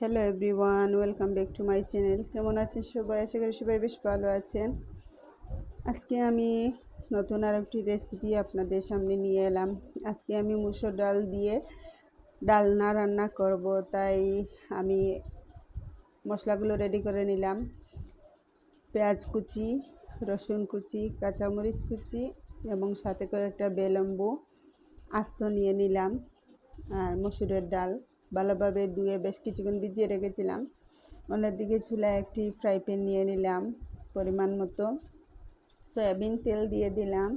Hello everyone welcome back to my channel কেমন আছেন সবাই? আশা করি সবাই বেশ ভালো আছেন। আজকে আমি নতুন আর একটি রেসিপি আপনাদের সামনে নিয়ে এলাম। আজকে আমি মুসুর ডাল দিয়ে ডালনা রান্না করব, তাই আমি মশলাগুলো রেডি করে নিলাম। পেঁয়াজ কুচি, রসুন কুচি, কাঁচামরিচ কুচি এবং সাথে করে একটা বেলম্বু আস্ত নিয়ে নিলাম, আর মসুরের ডাল। ভালোভাবে ধুয়ে বেশ কিছুক্ষণ ভিজিয়ে রেখেছিলাম। অন্যদিকে চুলায় একটি ফ্রাই প্যান নিয়ে নিলাম পরিমাণ মতো। সয়াবিন তেল দিয়ে দিলাম।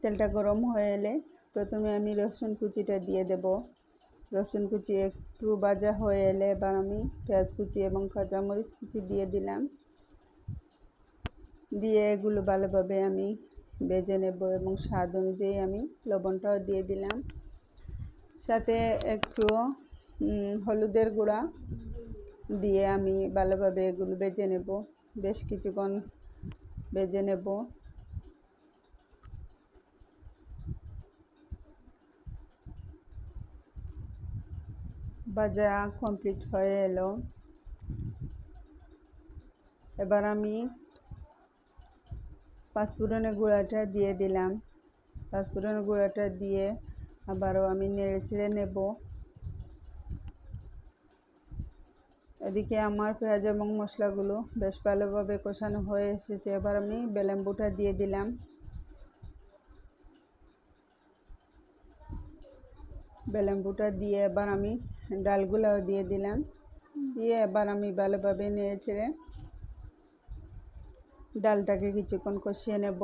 তেলটা গরম হয়ে এলে প্রথমে আমি রসুন কুচিটা দিয়ে দেব। রসুন কুচি একটু ভাজা হয়ে এলে এবার আমি পেঁয়াজ কুচি এবং কাঁচামরিচ কুচি দিয়ে দিলাম। দিয়ে এগুলো ভালোভাবে আমি বেজে নেব এবং স্বাদ অনুযায়ী আমি লবণটাও দিয়ে দিলাম। সাথে একটু হলুদের গুঁড়া দিয়ে আমি ভালোভাবে এগুলো বেজে নেব। বেশ কিছুক্ষণ বেজে নেব। ভাজা কমপ্লিট হয়ে এলো। এবার আমি পাঁচফোড়নের গুঁড়াটা দিয়ে দিলাম। পাঁচফোড়নের গুঁড়াটা দিয়ে আবারও আমি নেড়ে ছেড়ে নেব। এদিকে আমার পেঁয়াজ এবং মশলাগুলো বেশ ভালোভাবে কষানো হয়ে এসেছে। এবার আমি বেলেম্বুটা দিয়ে দিলাম। বেলেম্বুটা দিয়ে এবার আমি ডালগুলাও দিয়ে দিলাম। দিয়ে এবার আমি ভালোভাবে নেড়ে ছেড়ে ডালটাকে কিছুক্ষণ কষিয়ে নেব।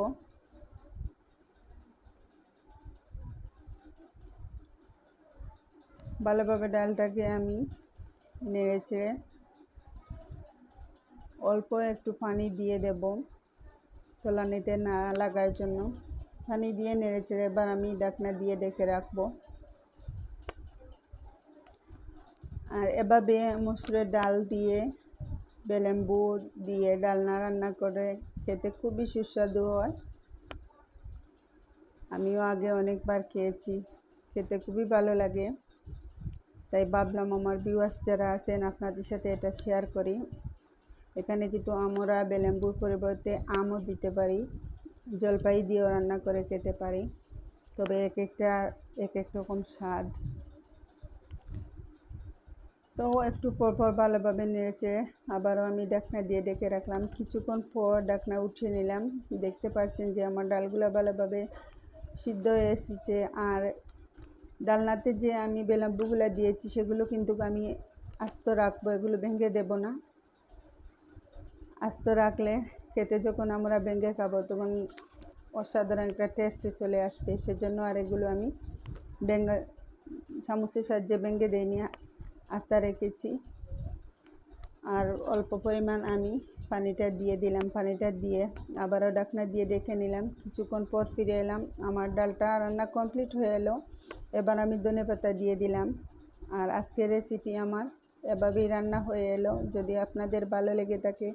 ভালোভাবে ডালটাকে আমি নেড়ে চেড়ে অল্প একটু পানি দিয়ে দেব তোলানিতে না লাগার জন্য। পানি দিয়ে নেড়ে চেড়ে এবার আমি ডাকনা দিয়ে ডেকে রাখব। আর এভাবে মসুরের ডাল দিয়ে, বেলেম্বু দিয়ে ডালনা রান্না করে খেতে খুবই সুস্বাদু হয়। আমিও আগে অনেকবার খেয়েছি, খেতে খুবই ভালো লাগে। তাই ভাবলাম আমার ভিউয়ার্স যারা আছেন আপনাদের সাথে এটা শেয়ার করি। এখানে কিন্তু আমরা বেলেম্বুর পরিবর্তে আমও দিতে পারি, জলপাই দিয়েও রান্না করে খেতে পারি। তবে এক একটা এক এক রকম স্বাদ। তো একটু পর পর ভালোভাবে নেড়েছে আবারও আমি ডাকনা দিয়ে ডেকে রাখলাম। কিছুক্ষণ পর ডাকনা উঠিয়ে নিলাম। দেখতে পাচ্ছেন যে আমার ডালগুলো ভালোভাবে সিদ্ধ হয়ে এসেছে। আর ডালনাতে যে আমি বেলাম্বুগুলো দিয়েছি, সেগুলো কিন্তু আমি আস্ত রাখব, এগুলো ভেঙে দেব না। আস্ত রাখলে খেতে যখন আমরা ভেঙে খাব, তখন অসাধারণ একটা টেস্ট চলে আসবে। সেজন্য আর এগুলো আমি ভেঙে, চামচের সাহায্যে ভেঙে দিইনি, আস্তা রেখেছি। আর অল্প পরিমাণ আমি পানিটা দিয়ে দিলাম, পানিটা দিয়ে আবারও ডাকনা দিয়ে ডেকে নিলাম। কিছুক্ষণ পর ফিরে এলাম, আমার ডালটা রান্না কমপ্লিট হয়ে এলো। এবার আমি ধনে পাতা দিয়ে দিলাম। আর আজকের রেসিপি আমার এভাবেই রান্না হয়ে এলো। যদি আপনাদের ভালো লেগে থাকে,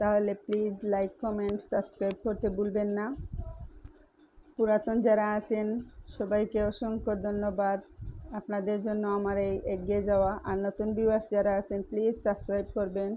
তাহলে প্লিজ লাইক কমেন্ট সাবস্ক্রাইব করতে ভুলবেন না। পুরাতন যারা আছেন, সবাইকে অসংখ্য ধন্যবাদ। আপনাদের জন্য আমার এই এগিয়ে যাওয়া। আর নতুন ভিউয়ার্স যারা আছেন প্লিজ সাবস্ক্রাইব করবেন।